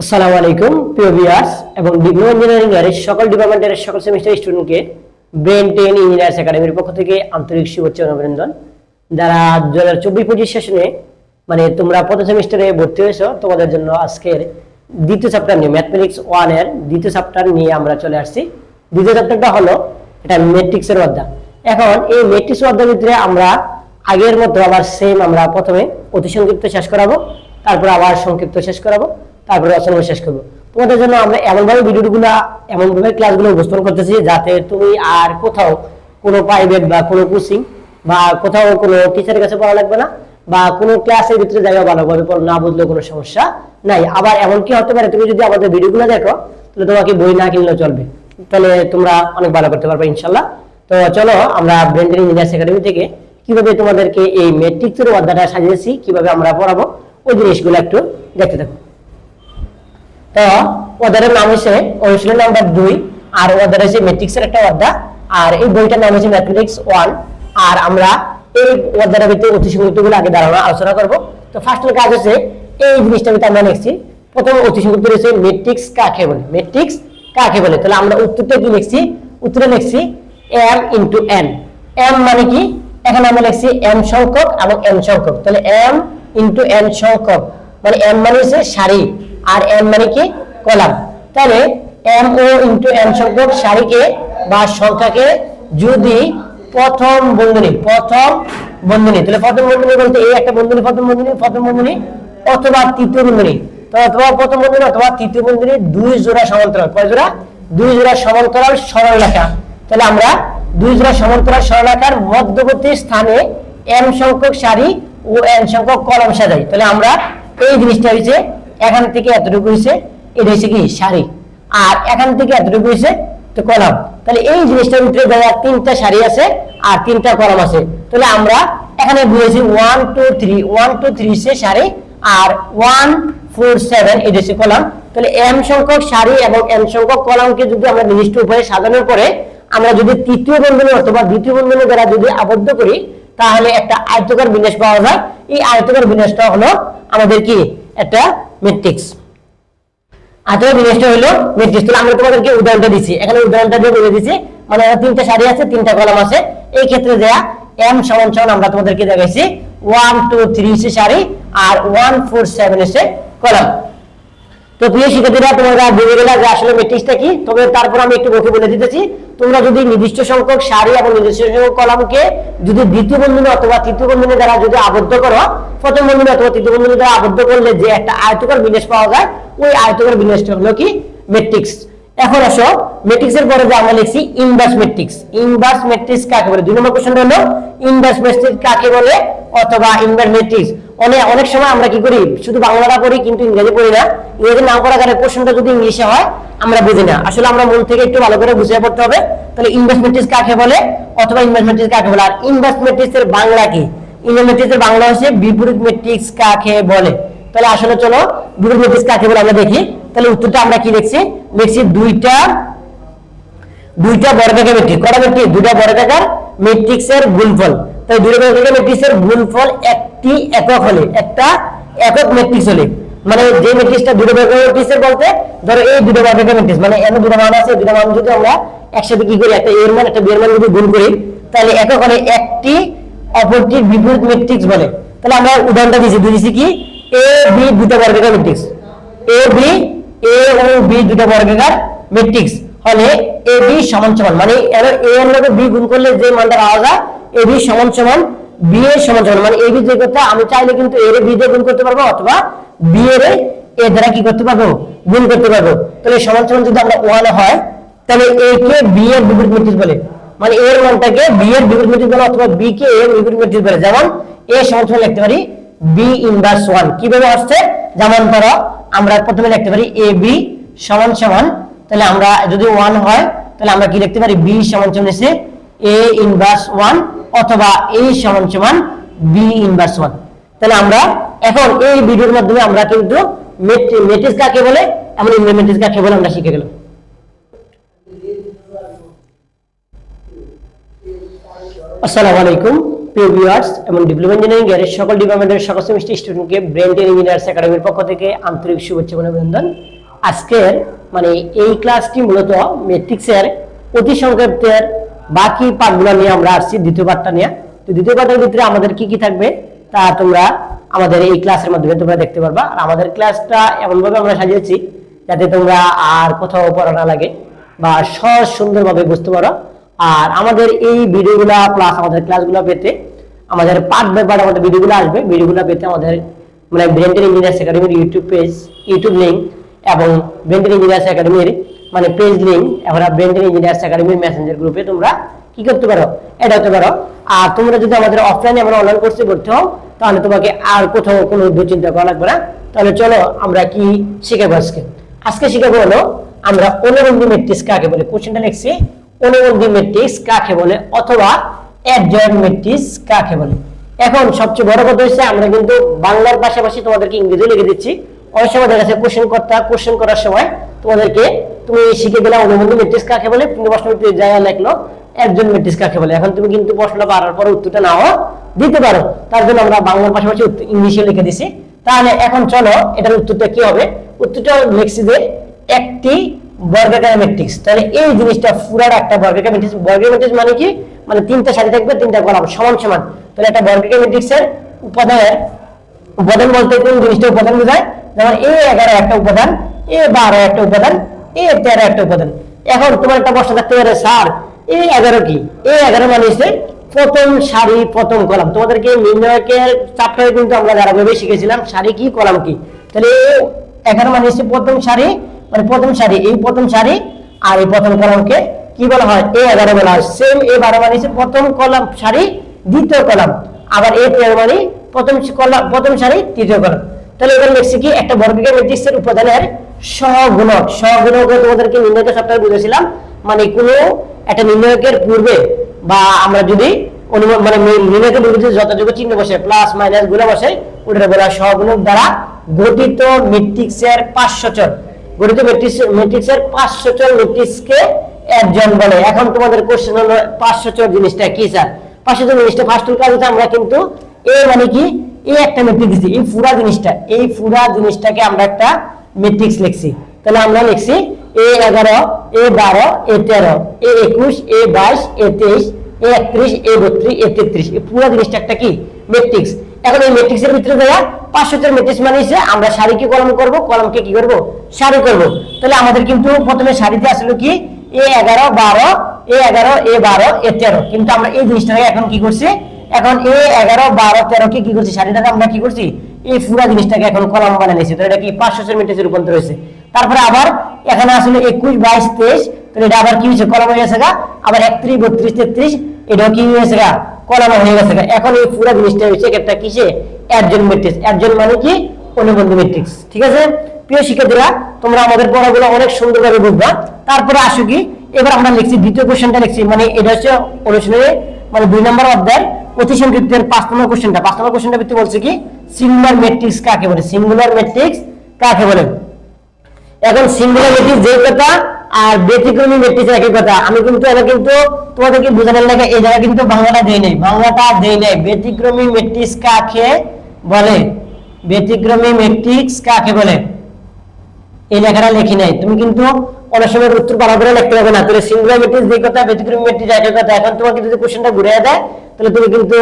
আসসালামু আলাইকুম, প্রিয় ভিউয়ার্স এবং ডিপ্লোমা ইঞ্জিনিয়ারিং এর সকল ডিপার্টমেন্টের সকল সেমিস্টার স্টুডেন্টকে ব্রেন টেন ইঞ্জিনিয়ার্স একাডেমির পক্ষ থেকে আন্তরিক শুভেচ্ছা অভিনন্দন। যারা দু হাজার চব্বিশ পঁচিশ সেশনে মানে তোমরা প্রথম সেমিস্টারে ভর্তি হয়েছো, তোমাদের জন্য আজকের দ্বিতীয় চ্যাপ্টার নিয়ে ম্যাথমেটিক্স ওয়ানের দ্বিতীয় চ্যাপ্টার নিয়ে আমরা চলে আসছি। দ্বিতীয় চ্যাপ্টারটা হলো এটা ম্যাট্রিক্সের অধ্যায়। এখন এই ম্যাট্রিক্স অধ্যায়ের ভিতরে আমরা আগের মতো আবার সেম আমরা প্রথমে অতি সংক্ষিপ্ত শেষ করাবো, তারপর আবার সংক্ষিপ্ত শেষ করাবো। তারপরে রচনা শেষ করব। তোমাদের জন্য আমরা এমনভাবে ভিডিওগুলো, এমনভাবে ক্লাসগুলো উপস্থাপন করতেছি যাতে তুমি আর কোথাও কোনো প্রাইভেট বা কোনো কোচিং বা কোথাও কোনো টিচারের কাছে পড়া লাগবে না বা কোনো ক্লাসের ভিতরে জায়গা ভালোভাবে না বুঝলেও কোনো সমস্যা নাই। আবার এমন কি হতে পারে, তুমি যদি আমাদের ভিডিওগুলো দেখো, তাহলে তোমাকে বই না কিনলেও চলবে। তাহলে তোমরা অনেক ভালো করতে পারবে ইনশাল্লাহ তো চলো, আমরা ব্রেন্ডেন ইঞ্জিনিয়ার্স একাডেমি থেকে কীভাবে তোমাদেরকে এই ম্যাট্রিক্সের অধ্যায়টা সাজিয়েছি, কীভাবে আমরা পড়াবো, ওই জিনিসগুলো একটু দেখতে থাকো। তো ওদের নাম হচ্ছে অনুশীলন নাম্বার দুই, আর ওদের হচ্ছে ম্যাট্রিক্সের একটা অধ্যায় আর এই বইটার নাম হচ্ছে ম্যাথমেটিক্স ওয়ান আর আমরা এই অধ্যায়ের ভিতরে অতি সংযুক্তগুলো আগে দাঁড়ানো আলোচনা করব। তো ফার্স্ট কাজ হচ্ছে এই জিনিসটা ভিতরে আমরা লিখছি, প্রথম অতি সংযুক্ত রয়েছে ম্যাট্রিক্স কাকে বলে? ম্যাট্রিক্স কাকে বলে? তাহলে আমরা উত্তরটা কি লিখছি? উত্তরে লিখছি এম ইন্টু এন এম মানে কি? এখানে আমরা লিখছি এম সংখ্যক এবং এন সংখ্যক। তাহলে এম ইন্টু এন সংখ্যক মানে এম মানে হচ্ছে সারি আর এম মানে কি? কলাম। তাহলে এম ও ইন্টু এম সংখ্যক সারিকে বা সংখ্যাকে যদি প্রথম বন্ধনী প্রথম বন্ধনী, তাহলে প্রথম বন্ধনী বলতে এই একটা বন্ধনী, প্রথম বন্ধনী প্রথম বন্ধনী অথবা তৃতীয় বন্ধনী। অথবা প্রথম বন্ধনী অথবা তৃতীয় বন্ধনী দুই জোড়া সমান্তরাল। কয় জোড়া? দুই জোড়া সমান্তরাল সরল রেখা। তাহলে আমরা দুই জোড়া সমান্তরাল সরল রেখার মধ্যবর্তী স্থানে এম সংখ্যক সারি ও এন সংখ্যক কলম সাজাই। তাহলে আমরা এই জিনিসটা হয়েছে এখান থেকে এতটুকু হয়েছে এটা হচ্ছে কি? সারি। আর এখান থেকে এতটুকু হয়েছে তো কলাম। তাহলে এই জিনিসটার ভিতরে দেখা তিনটা সারি আছে আর তিনটা কলাম আছে। তাহলে আমরা এখানে বুঝেছি one two three one two three হচ্ছে সারি আর ওয়ান ফোর সেভেন এটা হচ্ছে কলাম। তাহলে এম সংখ্যক সারি এবং এম সংখ্যক কলামকে যদি আমরা নির্দিষ্ট উপায়ে সাজানোর পরে আমরা যদি তৃতীয় বন্ধনী অথবা দ্বিতীয় বন্ধনী দ্বারা যদি আবদ্ধ করি, তাহলে একটা আয়তকার বিন্যাস পাওয়া যায়। এই আয়তকার বিন্যাসটা হলো আমাদের কি? একটা ম্যাট্রিক্স আয়তকার বিন্যাসটা হলো ম্যাট্রিক্স তাহলে আমরা তোমাদেরকে উদাহরণটা দিচ্ছি এখানে উদাহরণটা দিয়ে বলে দিচ্ছি মানে তিনটা সারি আছে, তিনটা কলাম আছে। এই ক্ষেত্রে দেয়া এম সমান সমান আমরা তোমাদেরকে দেখাইছি। ওয়ান টু থ্রি সে সারি আর ওয়ান ফোর সেভেন এসে কলাম। তো প্রিয় শিক্ষার্থীরা, তোমরা বুঝে গেলে যে আসলে ম্যাট্রিক্সটা কি? তবে তারপর আমি একটু মুখে বলে দিতেছি। তোমরা যদি নির্দিষ্ট সংখ্যক সারি এবং নির্দিষ্ট সংখ্যক কলামকে যদি দ্বিতীয় বন্ধনী অথবা তৃতীয় বন্ধনী দ্বারা যদি আবদ্ধ করো, প্রথম বন্ধনী অথবা তৃতীয় বন্ধনী দ্বারা আবদ্ধ করলে যে একটা আয়তকার বিন্যাস পাওয়া যায়, ওই আয়তকার বিন্যাসটা হলো কি? ম্যাট্রিক্স এখন আসো ম্যাট্রিক্স এর পরে যে আমরা লিখছি ইনভার্স ম্যাট্রিক্স ইনভার্স ম্যাট্রিক্স কাকে বলে? দুই নম্বর কোশ্চেন হলো ইনভার্স ম্যাট্রিক্স কাকে বলে? অথবা ইনভার্স ম্যাট্রিক্স অনেক অনেক সময় আমরা কি করি? শুধু বাংলাটা পড়ি, কিন্তু ইংরেজি পড়ি না। ইংরেজি না পড়া গেলে কোশ্চেনটা যদি ইংলিশে হয়, আমরা বুঝি না। আসলে আমরা মন থেকে একটু ভালো করে বুঝে পড়তে হবে। তাহলে ইনভার্স ম্যাট্রিক্স কাকে বলে? অথবা ইনভার্স ম্যাট্রিক্স কাকে বলে? আর এর বাংলা কি? এর বাংলা হচ্ছে বিপরীত ম্যাট্রিক্স কাকে বলে? তাহলে আসলে চলো, বিপরীত ম্যাট্রিক্স কাকে বলে আমরা দেখি। তাহলে উত্তরটা আমরা কি দেখছি? দেখছি দুইটা দুইটা বর্গাকার ম্যাট্রিক্স কটা ম্যাট্রিক্স দুইটা বর্গাকার ম্যাট্রিক্স এর গুণফল। তাই দুইটা বর্গাকার ম্যাট্রিক্স গুণফল একটি একক হলে, একটা একক ম্যাট্রিক্স হলে। মানে যে ম্যাট্রিক্সটা দুটো বর্গাকার ম্যাট্রিক্স বলতে, ধরো এই দুটো বর্গাকার ম্যাট্রিক্স মানে এর দুটো মান আছে, দুটো মান যদি আমরা একসাথে কি করি, একটা এর মান, একটা বি মান যদি গুণ করি, তাহলে একক হলে একটি অপরটির বিপরীত ম্যাট্রিক্স বলে। তাহলে আমরা উদাহরণটা দিয়েছি দিয়েছি কি? এ বি দুটো বর্গাকার ম্যাট্রিক্স এ বি এ ও বি দুটো বর্গাকার ম্যাট্রিক্স হলে এ বি সমান সমান। মানে এ এর লগে বি গুণ করলে যে মানটা পাওয়া যায় এ বি সমান সমান বি এর সমান সমান মানে এ বি যে করতে আমি চাইলে কিন্তু এর বি দিয়ে গুণ করতে পারব, অথবা বি এর এ দ্বারা কি করতে পারব? গুণ করতে পারব। তাহলে সমান সমান যদি আমরা ওয়ান হয়, তাহলে এ কে বি এর বিপরীত ম্যাট্রিক্স বলে? মানে এর মানটাকে বি এর বিপরীত ম্যাট্রিক্স বলে, অথবা বি কে এর বিপরীত ম্যাট্রিক্স বলে? যেমন এ সমান সমান লিখতে পারি বি ইনভার্স ওয়ান কীভাবে আসছে? যেমন ধরো, আমরা প্রথমে লিখতে পারি এ বি সমান সমান, তাহলে আমরা যদি ওয়ান হয়, তাহলে আমরা কি লিখতে পারি? বি সমান সমান এসে এ ইনভার্স ওয়ান অথবা এ সমান সমান বি ইনভার্স ওয়ান তাহলে আমরা এখন এই ভিডিওর মাধ্যমে আমরা কিন্তু মেট্রিক্স কাকে বলে? এমন মেট্রিক্স কাকে বলে আমরা শিখে গেলাম। আসসালামু আলাইকুম, প্রিয় ভিউয়ার্স এবং ডিপ্লোমা ইঞ্জিনিয়ারিং এর সকল ডিপার্টমেন্টের সকল সেমিস্টার স্টুডেন্টকে ব্রেন টেন ইঞ্জিনিয়ার্স একাডেমির পক্ষ থেকে আন্তরিক শুভেচ্ছা এবং অভিনন্দন। আজকের মানে এই ক্লাসটি মূলত ম্যাট্রিক্সের অতি সংক্ষেপের বাকি পাঠগুলো নিয়ে আমরা আসছি, দ্বিতীয় পাঠটা নিয়ে। তো দ্বিতীয় পাঠের ভিতরে আমাদের কি কি থাকবে, তা তোমরা আমাদের এই ক্লাসের মাধ্যমে তোমরা দেখতে পারবা। আর আমাদের ক্লাসটা এমনভাবে আমরা সাজিয়েছি যাতে তোমরা আর কোথাও পড়া না লাগে বা সহজ সুন্দরভাবে বুঝতে পারো। আর আমাদের এই ভিডিওগুলা প্লাস আমাদের ক্লাসগুলো পেতে আমাদের পার্ট বাই আমাদের ভিডিওগুলো আসবে। ভিডিওগুলো পেতে আমাদের মানে ব্রেন্টেন ইঞ্জিনিয়ার্স একাডেমির ইউটিউব পেজ ইউটিউব লিঙ্ক এবং ব্রেন্টেন ইঞ্জিনিয়ার্স একাডেমির মানে পেজ লিঙ্ক এবং ব্রেন্টেন ইঞ্জিনিয়ার্স একাডেমির মেসেঞ্জার গ্রুপে তোমরা কি করতে পারো? অ্যাড হতে পারো। আর তোমরা যদি আমাদের অফলাইনে আমরা অনলাইন কোর্সে ভর্তি হও, তাহলে তোমাকে আর কোথাও কোনো দুশ্চিন্তা করা লাগবে না। তাহলে চলো আমরা কি শিখাবো আজকে? আজকে শিখাবো হলো, আমরা অনুবন্ধী ম্যাট্রিক্স কাকে বলে? কোশ্চেনটা লিখছি, অনুবন্ধী ম্যাট্রিক্স কাকে বলে? অথবা অ্যাডজয়েন্ট ম্যাট্রিক্স কাকে বলে? এখন সবচেয়ে বড় কথা হচ্ছে, আমরা কিন্তু বাংলার পাশাপাশি তোমাদেরকে ইংরেজি লিখে দিচ্ছি। অনেক সময় দেখা যাচ্ছে কোশ্চেন করতে কোশ্চেন করার সময় তোমাদেরকে তুমি শিখে গেলে অনুবন্ধী ম্যাট্রিক্স কাকে বলে? প্রশ্ন জায়গা লিখলো, একজন ম্যাট্রিক্স কাকে বলে? এখন তুমি কিন্তু প্রশ্নটা পারার পর উত্তরটা নাও, দিতে পারো। তার জন্য আমরা বাংলার পাশাপাশি ইংলিশে লিখে দিছি। তাহলে এখন চলো, এটার উত্তরটা কি হবে? উত্তরটা লিখছি যে একটি বর্গাকার ম্যাট্রিক্স তাহলে এই জিনিসটা পুরার একটা বর্গাকার ম্যাট্রিক্স বর্গাকার ম্যাট্রিক্স মানে কি? মানে তিনটা সারি থাকবে, তিনটা কলাম, সমান সমান। তাহলে একটা বর্গাকার ম্যাট্রিক্সের উপাদানের, উপাদান বলতে কোন জিনিসটা উপাদান বোঝায়? যেমন এ এগারো একটা উপাদান এ বারো একটা উপাদান এ তেরো একটা উপাদান এখন তোমার একটা প্রশ্ন থাকতে পারে, স্যার, এ এগারো কি? এ এগারো মানে হচ্ছে প্রথম সারি, প্রথম কলাম। তোমাদেরকে নির্ণয়কের চ্যাপ্টারে কিন্তু আমরা যারা ভেবে শিখেছিলাম, সারি কি, কলাম কি? তাহলে এ এগারো মানে হচ্ছে প্রথম সারি মানে প্রথম সারি, এই প্রথম সারি আর এই প্রথম কলামকে কি বলা হয়? এ এগারো বলা হয়। সেম এ বারো মানে হচ্ছে প্রথম কলাম সারি, দ্বিতীয় কলাম। আবার এ তেরো মানে প্রথম কলাম, প্রথম সারি, তৃতীয় কলাম। তাহলে এবার লিখছি কি, একটা বর্গীয় ম্যাট্রিক্সের উপাদানের সহগুণক। সহগুণক তোমাদেরকে নির্ণয়কের সপ্তাহে বুঝেছিলাম মানে কোনো একটা নির্ণয়কের পূর্বে বা আমরা যদি অনুমান মানে নির্ণয়কের বিরুদ্ধে যতটুকু চিহ্ন বসে প্লাস মাইনাসগুলো বসে ওটা বলা সহগুণক দ্বারা গঠিত ম্যাট্রিক্সের পাঁচশোচর। গঠিত ম্যাট্রিক্স ম্যাট্রিক্সের পাঁচশোচর ম্যাট্রিক্সকে একজন বলে। এখন তোমাদের কোশ্চেন হলো পাঁচশোচর জিনিসটা কি স্যার পাঁচশোচর জিনিসটা ফার্স্ট কাজ আমরা কিন্তু এ মানে কি এই একটা ম্যাট্রিক্স দিচ্ছি এই পুরা জিনিসটা, এই পুরা জিনিসটাকে আমরা একটা ম্যাট্রিক্স লিখছি। তাহলে আমরা লিখছি এ এগারো, এ বারো, এ তেরো, এ একুশ, এ বাইশ, এ তেইশ, এ একত্রিশ, এ বত্রিশ, এ তেত্রিশ। এই পুরো জিনিসটা একটা কি? ম্যাট্রিক্স এখন এই ম্যাট্রিক্সের ভিতরে দেওয়া পাঁচশোটার ম্যাট্রিক্স মানে হচ্ছে আমরা সারিকে কলম করব? কলমকে কি করব? সারি করব। তাহলে আমাদের কিন্তু প্রথমে সারিতে আসলো কি? এ এগারো, বারো, এ এগারো, এ বারো, এ তেরো। কিন্তু আমরা এই জিনিসটাকে এখন কি করছি? এখন এ এগারো, বারো, তেরো কে, কি করছি? সারিটাকে আমরা কি করছি? এই পুরা জিনিসটাকে এখন কলম বানিয়ে নিয়েছি। তো এটা কি পাঁচশো ম্যাট্রিক্সে রূপান্তর হয়েছে? তারপরে আবার এখানে আসলে একুশ, বাইশ, তেইশ, তাহলে এটা আবার কি হয়েছে? কলম হয়ে গেছে আবার একত্রিশ, বত্রিশ, তেত্রিশ, এটাও কি হয়েছে গা? কলম হয়ে গেছে গা। এখন এই পুরো জিনিসটা হয়েছে একটা কিসে? একজন ম্যাট্রিক্স একজন মানে কি? অনুবন্ধী ম্যাট্রিক্স ঠিক আছে? প্রিয় শিক্ষার্থীরা, তোমরা আমাদের পড়াগুলো অনেক সুন্দরভাবে বুঝবা। তারপরে আসো কি? এবার আমরা লিখছি, দ্বিতীয় কোশ্চেনটা লিখছি। মানে এটা হচ্ছে অনুশীলনে মানে দুই নম্বর অধ্যায় অতি সংক্ষিপ্তের পাঁচ নম্বর কোশ্চেনটা পাঁচ নম্বর কোশ্চেনটা ভিত্তি বলছে কি? সিঙ্গুলার ম্যাট্রিক্স কাকে বলে? সিঙ্গুলার ম্যাট্রিক্স কাকে বলে? এখন সিঙ্গুলার ম্যাট্রিক্স যে কথা আর ব্যতিক্রমী ম্যাট্রিক্স একই কথা। আমি কিন্তু এটা কিন্তু তোমাদেরকে বোঝানোর লাগে, এই জায়গায় কিন্তু বাংলাটা দেই নাই, বাংলাটা দেই নাই। ব্যতিক্রমী ম্যাট্রিক্স কাকে বলে? ব্যতিক্রমী ম্যাট্রিক্স কাকে বলে? এই লেখাটা লিখি নাই। তুমি কিন্তু অনেক সময় উত্তর ভালো লিখতে হবে না। তাহলে সিঙ্গুলার ম্যাট্রিক্স যে কথা, ব্যতিক্রমী ম্যাট্রিক্স একই কথা, এখন তোমাকে যদি কোশ্চেনটা ঘুরে দেয়, তাহলে তুমি কিন্তু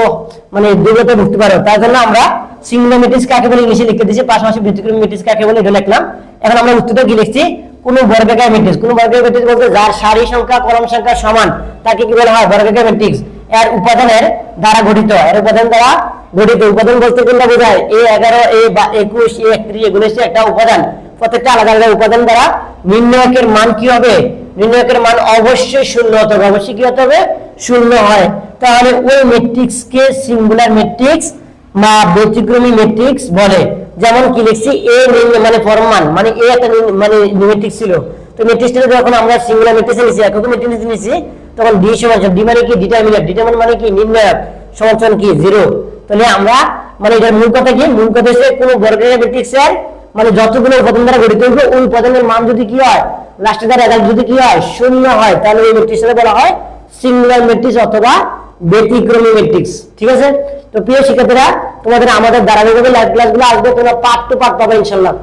মানে দুর্গতে ভুগতে পারো। তার জন্য আমরা সিঙ্গুলার ম্যাট্রিক্স কাকে বলে ইংলিশে লিখে দিয়েছি, পাশাপাশি ব্যতিক্রমী ম্যাট্রিক্স কাকে বলে এটা লিখলাম। এখন আমরা উত্তরটা কি লিখছি? কোন বর্গাকার ম্যাট্রিক্স কোন বর্গাকার ম্যাট্রিক্স বলতে যার সারি সংখ্যা, কলম সংখ্যা সমান, তাকে কি বলা হয়? বর্গাকার ম্যাট্রিক্স এর উপাদানের দ্বারা গঠিত। এর উপাদান দ্বারা গঠিত। উপাদান বলতে কোনটা বোঝায়? এ এগারো, এ বা একুশ, এ একত্রিশ এগুলো একটা উপাদান। প্রত্যেকটা আলাদা আলাদা উপাদান দ্বারা নির্ণয়কের মান কি হবে? নির্ণয়কের মান অবশ্যই শূন্য হতে হবে। অবশ্যই কি হতে হবে? শূন্য হয়। তাহলে ওই ম্যাট্রিক্স কে সিঙ্গুলার ম্যাট্রিক্স বা ব্যতিক্রমী ম্যাট্রিক্স বলে। যেমন কি লিখছি এ মানে ফরমান মানে এ একটা মানে ম্যাট্রিক্স ছিল। তো ম্যাট্রিক্সটা যখন আমরা সিঙ্গুলার ম্যাট্রিক্স নিয়েছি একক ম্যাট্রিক্স নিয়েছি তখন ডি সমান ডি মানে কি? ডিটারমিনার ডিটারমিনার মানে কি? নির্ণায়ক সমান কি? জিরো তাহলে আমরা মানে এটার মূল কথা কি? মূল কথা হচ্ছে কোনো বর্গের ম্যাট্রিক্সের মানে যতগুলো উপাদান দ্বারা গঠিত হবে ওই উপাদানের মান যদি কি হয় লাস্টে দ্বারা রেজাল্ট যদি কি হয়, শূন্য হয়, তাহলে ওই ম্যাট্রিক্সের বলা হয় সিঙ্গুলার ম্যাট্রিক্স অথবা ব্যতিক্রমী ম্যাট্রিক্স ঠিক আছে? তো প্রিয় শিক্ষার্থীরা, তোমাদের আমাদের দ্বারা ক্লাসগুলো আসবে, তোমরা পার্ট টু পার্ট পাবে ইনশাল্লাহ।